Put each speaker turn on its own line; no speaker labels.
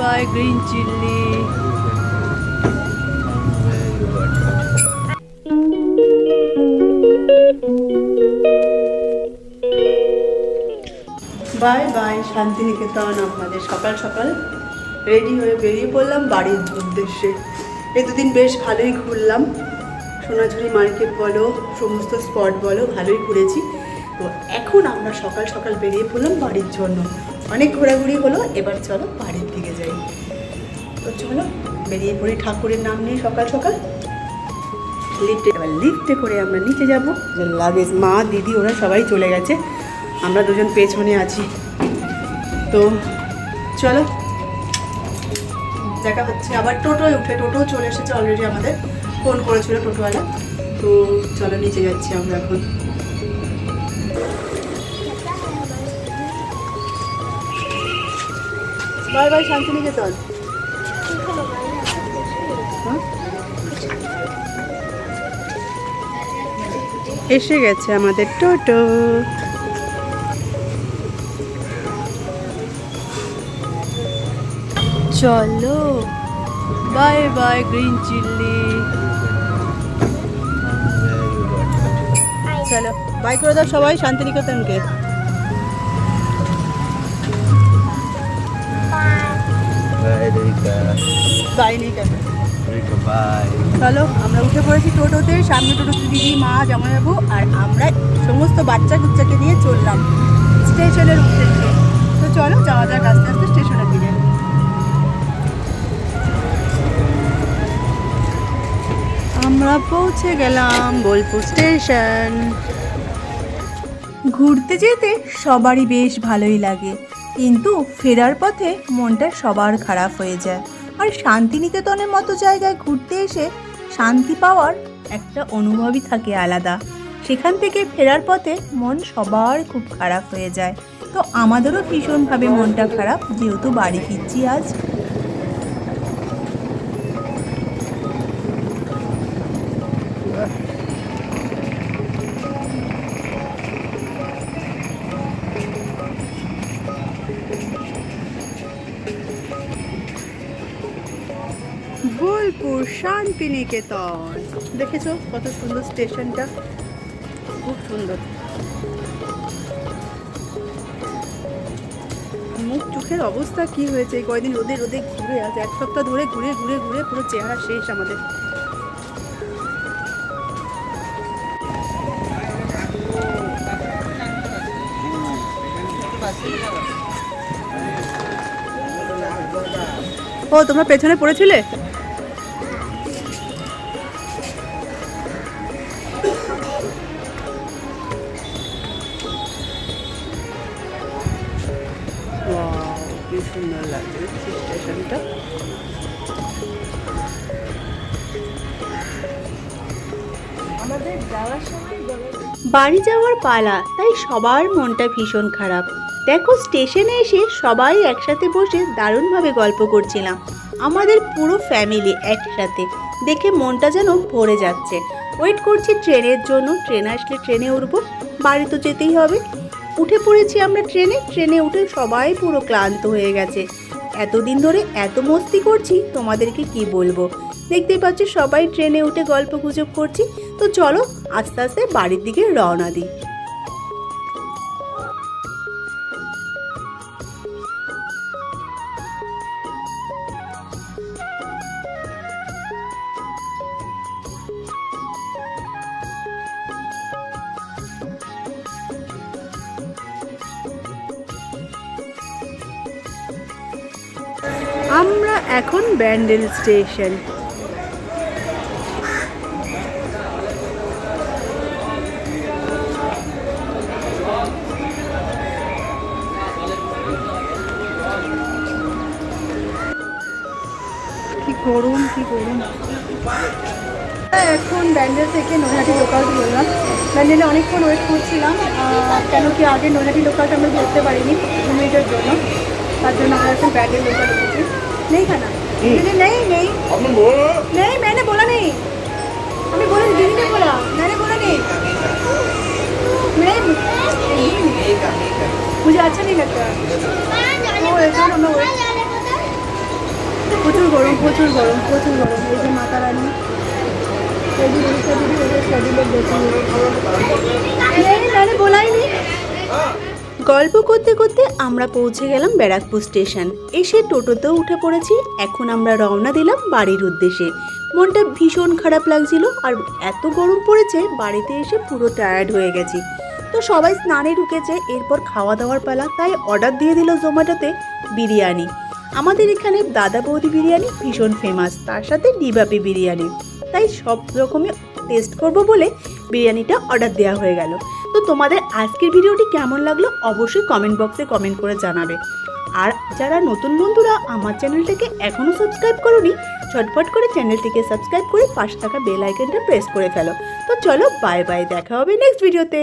Bye, green chilli bye bye, Santiniketan আপনাদের সকাল সকাল। রেডি হয়ে বেরিয়ে পড়লাম বাড়ির উদ্দেশ্যে। এই দুদিন বেশ ভালোই ঘুরলাম। সোনাঝুরি মার্কেট বলো, সমস্ত স্পট বলো, ভালোই ঘুরেছি। তো এখন আমরা সকাল সকাল বেরিয়ে পড়লাম বাড়ির জন্য। অনেক ঘোরাঘুরি হলো, এবার চলো বাড়ির দিকে যাই। তো চলো, বেরিয়ে পড়ি ঠাকুরের নাম নিয়ে সকাল সকাল। লিফটে এবার লিফটে করে আমরা নিচে যাব। লাগেজ মা, দিদি, ওরা সবাই চলে গেছে। আমরা দুজন পেছনে আছি। তো চলো, দেখা হচ্ছে। আবার টোটোয় উঠে টোটো চলে এসেছে অলরেডি আমাদের। ফোন করেছিল টোটোওয়ালা। তো চলো নিচে যাচ্ছি আমরা এখন। Bye bye Santiniketan? এসে গেছে আমাদের টোটো। চলো, বাই বাই গ্রিন চিল্লি। চলো, বাই করে দাও সবাই শান্তিনিকেতনকে। চলো আমরা উঠে পড়েছি টোটোতে। সামনে টোটো দিদি মা জামাইবাবু আর আমরা সমস্ত বাচ্চা কুচ্চাকে নিয়ে চললাম স্টেশনের উদ্দেশ্যে তো চলো যাওয়া যাক আস্তে আস্তে স্টেশনের দিকে। আমরা পৌঁছে গেলাম বোলপুর স্টেশন। ঘুরতে যেতে সবারই বেশ ভালোই লাগে। কিন্তু ফেরার পথে মনটা সবার খারাপ হয়ে যায়। আর শান্তিনিকেতনের মতো জায়গায় ঘুরতে এসে শান্তি পাওয়ার একটা অনুভবই থাকে আলাদা। সেখান থেকে ফেরার পথে মন সবার খুব খারাপ হয়ে যায়। তো আমাদেরও ভীষণভাবে মনটা খারাপ, যেহেতু বাড়ি ফিরছি আজ। বোলপুর শান্তিনিকেতন। দেখেছ কত সুন্দর স্টেশনটা? খুব সুন্দর। মুখ চোখের অবস্থা কি হয়েছে? কয়দিন রোদে রোদে ঘুরে আছে। এক সপ্তাহ ধরে ঘুরে ঘুরে ঘুরে পুরো চেহারা শেষ আমাদের। ও, তোমরা পেছনে পড়েছিলে? সুন্দর লাগছে স্টেশনটা। বাড়ি যাওয়ার পালা, তাই সবার মনটা ভীষণ খারাপ। দেখো, স্টেশনে এসে সবাই একসাথে বসে দারুণভাবে গল্প করছিলাম। আমাদের পুরো ফ্যামিলি একসাথে। দেখে মনটা যেন ভরে যাচ্ছে। ওয়েট করছি ট্রেনের জন্য। ট্রেন আসলে ট্রেনে উঠবো। বাড়ি তো যেতেই হবে। উঠে পড়েছি আমরা ট্রেনে। ট্রেনে উঠে সবাই পুরো ক্লান্ত হয়ে গেছে। এতদিন ধরে এত মস্তি করছি, তোমাদেরকে কি বলব? দেখতে পাচ্ছ সবাই ট্রেনে উঠে গল্প গুজব করছি। তো চলো আস্তে আস্তে বাড়ির দিকে রওনা দিই। এখন ব্যান্ডেল স্টেশন। কি গরম কি গরম। এখন ব্যান্ডেল থেকে নৈহাটি লোকালটি বললাম। ব্যান্ডেলে অনেকক্ষণ ওয়েট করছিলাম কেন কি আগে নৈহাটি লোকালটা আমরা ধরতে পারিনি দু মিনিটের জন্য। তার জন্য আমরা এখন ব্যান্ডেল লোকাল উঠেছি নেই খানা দিদি নেই নেই नहीं मैंने बोला नहीं हमें बोला दीदी ने बोला मैंने बोला नहीं नहीं मुझे अच्छा नहीं लगता वो ऐसा हम लोग প্রচুর গরম প্রচুর গরম প্রচুর গরম এই যে মাতা রানী সেদিন সেদিন সেদিনের দেখি বলাই নি গল্প করতে করতে আমরা পৌঁছে গেলাম ব্যারাকপুর স্টেশন। এসে টোটোতেও উঠে পড়েছি। এখন আমরা রওনা দিলাম বাড়ির উদ্দেশ্যে। মনটা ভীষণ খারাপ লাগছিল আর এত গরম পড়েছে, বাড়িতে এসে পুরো টায়ার্ড হয়ে গেছি। তো সবাই স্নানে ঢুকেছে, এরপর খাওয়া দাওয়ার পালা, তাই অর্ডার দিয়ে দিল জোম্যাটোতে বিরিয়ানি। আমাদের এখানে দাদা বৌদি বিরিয়ানি ভীষণ ফেমাস তার সাথে ডিবাপি বিরিয়ানি। তাই সব রকমই টেস্ট করব বলে বিরিয়ানিটা অর্ডার দেওয়া হয়ে গেল। তো তোমাদের আজকের ভিডিওটি কেমন লাগল অবশ্যই কমেন্ট বক্সে কমেন্ট করে জানাবে। আর যারা নতুন বন্ধুরা, আমার চ্যানেলটাকে এখনও সাবস্ক্রাইব করোনি, ছটফট করে চ্যানেলটিকে সাবস্ক্রাইব করে পাশে থাকা বেল আইকনটা প্রেস করে ফেলো। তো চলো বাই বাই দেখা হবে নেক্সট ভিডিওতে